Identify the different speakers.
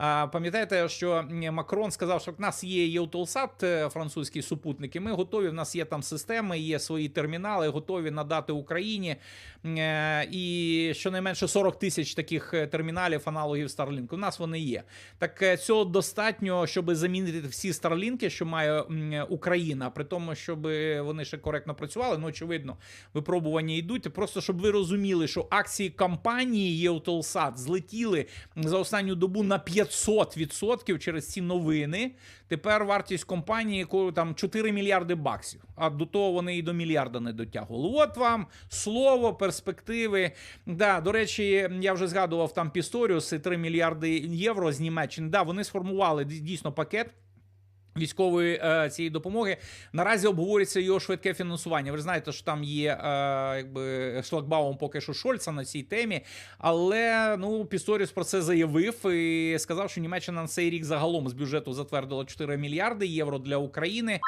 Speaker 1: Пам'ятаєте, що Макрон сказав, що в нас є Євтолсат, е, французькі супутники. Ми готові. В нас є там системи, є свої термінали, готові надати Україні. Е, І щонайменше 40 тисяч таких е, терміналів, аналогів Starlink. У нас вони є. Так цього достатньо, щоб замінити всі Старлінки, що має Україна, при тому, щоб вони ще коректно працювали. Ну, очевидно, випробування йдуть. Просто щоб ви розуміли, що акції компанії Євтолсат злетіли за останню добу на 500% через ці новини. Тепер вартість компанії там 4 мільярди баксів. А до того вони і до мільярда не дотягували. От вам слово, перспективи. Да, до речі, я вже згадував там Пісторіус і 3 мільярди євро з Німеччини. Да, вони сформували дійсно пакет. Військової е, цієї допомоги наразі обговорюється його швидке фінансування. Ви ж знаєте, що там є е, якби шлагбаум поки що Шольца на цій темі. Але ну Пісторіс про це заявив і сказав, що Німеччина на цей рік загалом з бюджету затвердила 4 мільярди євро для України.